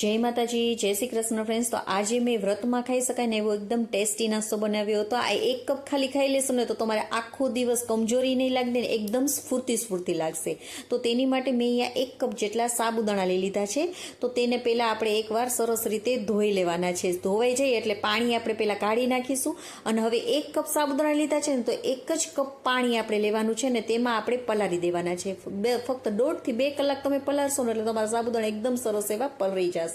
જય માતાજી, જય શ્રી કૃષ્ણ ફ્રેન્ડ્સ તો આજે મેં વ્રતમાં ખાઈ શકાય ને એવો એકદમ ટેસ્ટી નાસ્તો બનાવ્યો હતો. આ એક કપ ખાલી ખાઈ લેશો ને તો તમારે આખો દિવસ કમજોરી નહીં લાગે ને એકદમ સ્ફૂર્તિ સ્ફૂર્તિ લાગશે. તો તેની માટે મેં અહીંયા એક કપ જેટલા સાબુદાણા લઈ લીધા છે. તો તેને પહેલાં આપણે એકવાર સરસ રીતે ધોઈ લેવાના છે. ધોવાઈ જાય એટલે પાણી આપણે પહેલાં કાઢી નાખીશું. અને હવે એક કપ સાબુદાણા લીધા છે ને તો એક જ કપ પાણી આપણે લેવાનું છે ને તેમાં આપણે પલાળી દેવાના છે. બે, ફક્ત દોઢથી બે કલાક તમે પલાળશો ને એટલે તમારા સાબુદાણા એકદમ સરસ એવા પલળી જશે.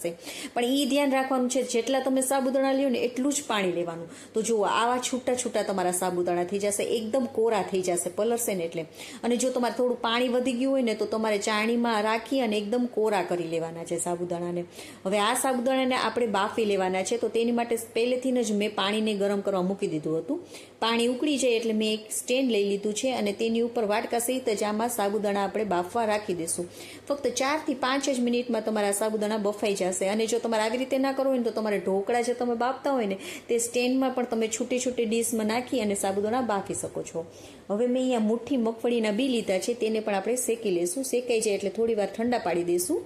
પણ એ ધ્યાન રાખવાનું છે, જેટલા તમે સાબુદાણા લ્યો ને એટલું જ પાણી લેવાનું. તો જુઓ, આવા છૂટા છૂટા તમારા સાબુદાણા થઈ જશે, એકદમ કોરા થઈ જશે, પલરશે ને એટલે. અને જો તમારે થોડું પાણી વધી ગયું હોય ને, તો તમારે ચાણીમાં રાખી અને એકદમ કોરા કરી લેવાના છે સાબુદાણાને. હવે આ સાબુદાણાને આપણે બાફી લેવાના છે, તો તેની માટે પહેલેથી જ મેં પાણીને ગરમ કરવા મૂકી દીધું હતું. પાણી ઉકળી જાય એટલે મેં એક સ્ટેન્ડ લઈ લીધું છે અને તેની ઉપર વાટકા સહિત જ આમાં સાબુદાણા આપણે બાફવા રાખી દઈશું. ફક્ત ચારથી પાંચ જ મિનિટમાં તમારા સાબુદાણા બફાઈ જશે. અને જો તમારે આવી રીતે ના કરવું હોય ને તો તમારે ઢોકળા જે તમે બાફતા હોય ને, તે સ્ટેન્ડમાં પણ તમે છૂટી છૂટી ડીશમાં નાખી અને સાબુદાણા બાફી શકો છો. હવે મેં અહીંયા મુઠ્ઠી મગફળીના બી લીધા છે, તેને પણ આપણે શેકી લઈશું શેકાઈ જાય એટલે થોડી વાર ઠંડા પાડી દઈશું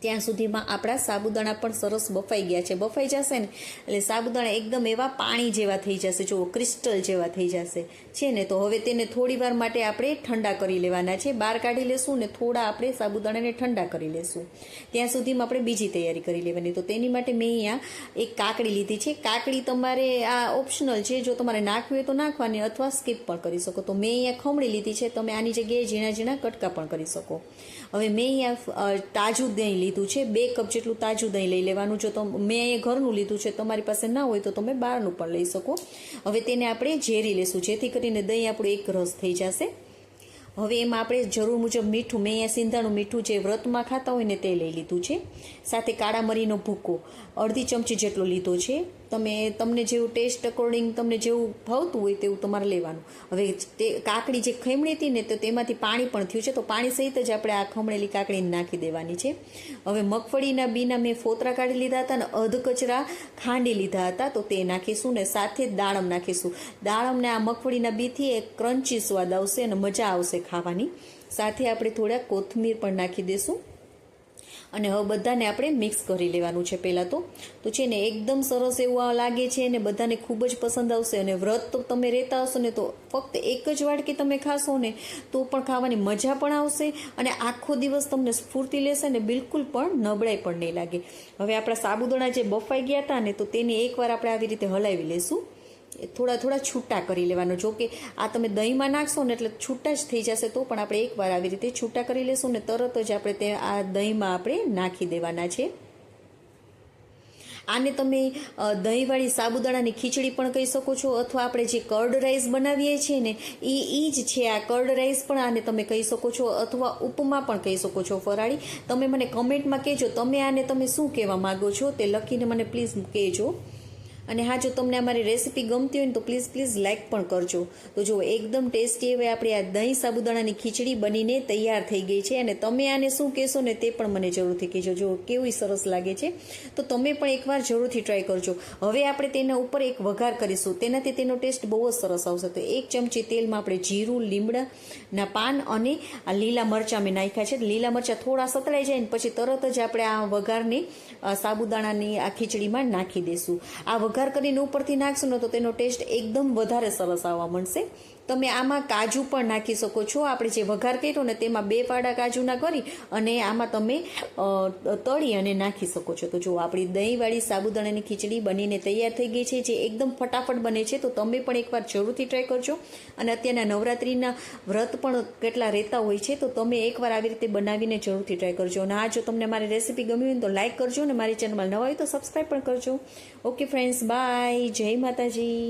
ત્યાં સુધીમાં આપણા સાબુદાણા પણ સરસ બફાઈ ગયા છે. બફાઈ જશે ને, એટલે સાબુદાણા એકદમ એવા પાણી જેવા થઈ જશે. જુઓ ક્રિસ્ટલ જેવા થઈ જશે. છે ને, તો હવે તેને થોડી વાર માટે આપણે ઠંડા કરી લેવાના છે. બહાર કાઢી લેશું ને થોડા આપણે સાબુદાણાને ઠંડા કરી લેશું. ત્યાં સુધીમાં આપણે બીજી તૈયારી કરી લેવાની. તો તેની માટે મેં અહીંયા એક કાકડી લીધી છે. કાકડી તમારે આ ઓપ્શનલ છે. જો તમારે નાખવી હોય તો નાખવાની, અથવા સ્કીપ પણ કરી શકો. તો મેં અહીંયા ખમણી લીધી છે. તમે આની જગ્યાએ ઝીણા ઝીણા કટકા પણ કરી શકો. હવે મેં અહીંયા તાજું દહીં લીધું છે. બે કપ જેટલું તાજું દહીં લઈ લેવાનું. જો તો મેં અહીંયા ઘરનું લીધું છે. તમારી પાસે ના હોય તો તમે બહારનું પણ લઈ શકો. હવે તેને આપણે ઝેરી લેશું. જેથી કરીને દહીં આપણું એક રસ થઈ જશે. હવે એમાં આપણે જરૂર મુજબ મીઠું, મેં અહીંયા સિંધાણું મીઠું જે વ્રતમાં ખાતા હોય ને તે લઈ લીધું છે. સાથે કાળા મરીનો ભૂકો, અડધી ચમચી જેટલો લીધો છે. તમે તમને જેવું ટેસ્ટ અકોર્ડિંગ તમને જેવું ભાવતું હોય તેવું તમારે લેવાનું. હવે તે કાકડી જે ખમણી હતી ને, તો તેમાંથી પાણી પણ થયું છે, તો પાણી સહિત જ આપણે આ ખમણેલી કાકડીને નાખી દેવાની છે. હવે મગફળીના બીના મેં ફોતરા કાઢી લીધા હતા અને અધ કચરા ખાંડી લીધા હતા, તો તે નાખીશું ને સાથે દાડમ નાખીશું. દાડમને આ મગફળીના બીથી એક ક્રન્ચી સ્વાદ આવશે અને મજા આવશે ખાવાની. સાથે આપણે થોડા કોથમીર પણ નાખી દઈશું અને હવે બધાને આપણે મિક્સ કરી લેવાનું છે પહેલાં તો. તો છે ને એકદમ સરસ એવું આ લાગે છે અને બધાને ખૂબ જ પસંદ આવશે અને વ્રત તો તમે રહેતા હશો ને તો ફક્ત એક જ વાટકી તમે ખાશો ને તો પણ ખાવાની મજા પણ આવશે અને આખો દિવસ તમને સ્ફૂર્તિ લેશે ને બિલકુલ પણ નબળાઈ પણ નહીં લાગે. હવે આપણા સાબુદાણા જે બફાઈ ગયા હતા ને તો તેને એકવાર આપણે આવી રીતે હલાવી લઈશું થોડા થોડા છૂટા કરી લેવાનો. જો કે આ તમે દહીંમાં નાખશો ને એટલે છૂટા જ થઈ જશે તો પણ આપણે એકવાર આવી રીતે છૂટા કરી લેશું ને તરત જ આપણે તે આ દહીંમાં આપણે નાખી દેવાના છે. આને તમે દહીંવાળી સાબુદાણાની ખીચડી પણ કહી શકો છો અથવા આપણે જે કર્ડ રાઈસ બનાવીએ છીએ ને એ એ જ છે આ કર્ડ રાઈસ પણ આને તમે કહી શકો છો અથવા ઉપમા પણ કહી શકો છો ફરાળી. તમે મને કમેન્ટમાં કહેજો, તમે આને તમે શું કહેવા માગો છો તે લખીને મને પ્લીઝ કહેજો. અને હા, જો તમને અમારી રેસીપી ગમતી હોય ને તો પ્લીઝ પ્લીઝ લાઇક પણ કરજો. તો જો એકદમ ટેસ્ટી હવે આપણી આ દહીં સાબુદાણાની ખીચડી બનીને તૈયાર થઈ ગઈ છે અને તમે આને શું કહેશો ને તે પણ મને જરૂરથી કહેજો. જો કેવી સરસ લાગે છે, તો તમે પણ એકવાર જરૂરથી ટ્રાય કરજો. હવે આપણે તેના ઉપર એક વઘાર કરીશું. તેનાથી તેનો ટેસ્ટ બહુ જ સરસ આવશે. તો એક ચમચી તેલમાં આપણે જીરું, લીમડાના પાન અને આ લીલા મરચાં મેં નાખ્યા છે. લીલા મરચાં થોડા સતળાઈ જાય ને પછી તરત જ આપણે આ વઘારને સાબુદાણાની આ ખીચડીમાં નાખી દઈશું આ વઘાર કરીને ઉપરથી નાખશો ને તો તેનો ટેસ્ટ એકદમ વધારે સરસ આવવા મળશે તમે આમાં કાજુ પણ નાખી શકો છો. આપણે જે વઘાર કર્યો ને તેમાં બે પાડા કાજુના કરી અને આમાં તમે તળી અને નાખી શકો છો. તો જો આપણી દહીંવાળી સાબુદાણાની ખીચડી બનીને તૈયાર થઈ ગઈ છે, જે એકદમ ફટાફટ બને છે, તો તમે પણ એકવાર જરૂરથી ટ્રાય કરજો. અને અત્યારના નવરાત્રિના વ્રત પણ કેટલા રહેતા હોય છે, તો તમે એકવાર આવી રીતે બનાવીને જરૂરથી ટ્રાય કરજો. અને આ જો તમને મારી રેસીપી ગમી હોય તો લાઇક કરજો અને મારી ચેનલમાં નવા હોય તો સબસ્ક્રાઈબ પણ કરજો. ઓકે ફ્રેન્ડ્સ બાય જય માતાજી.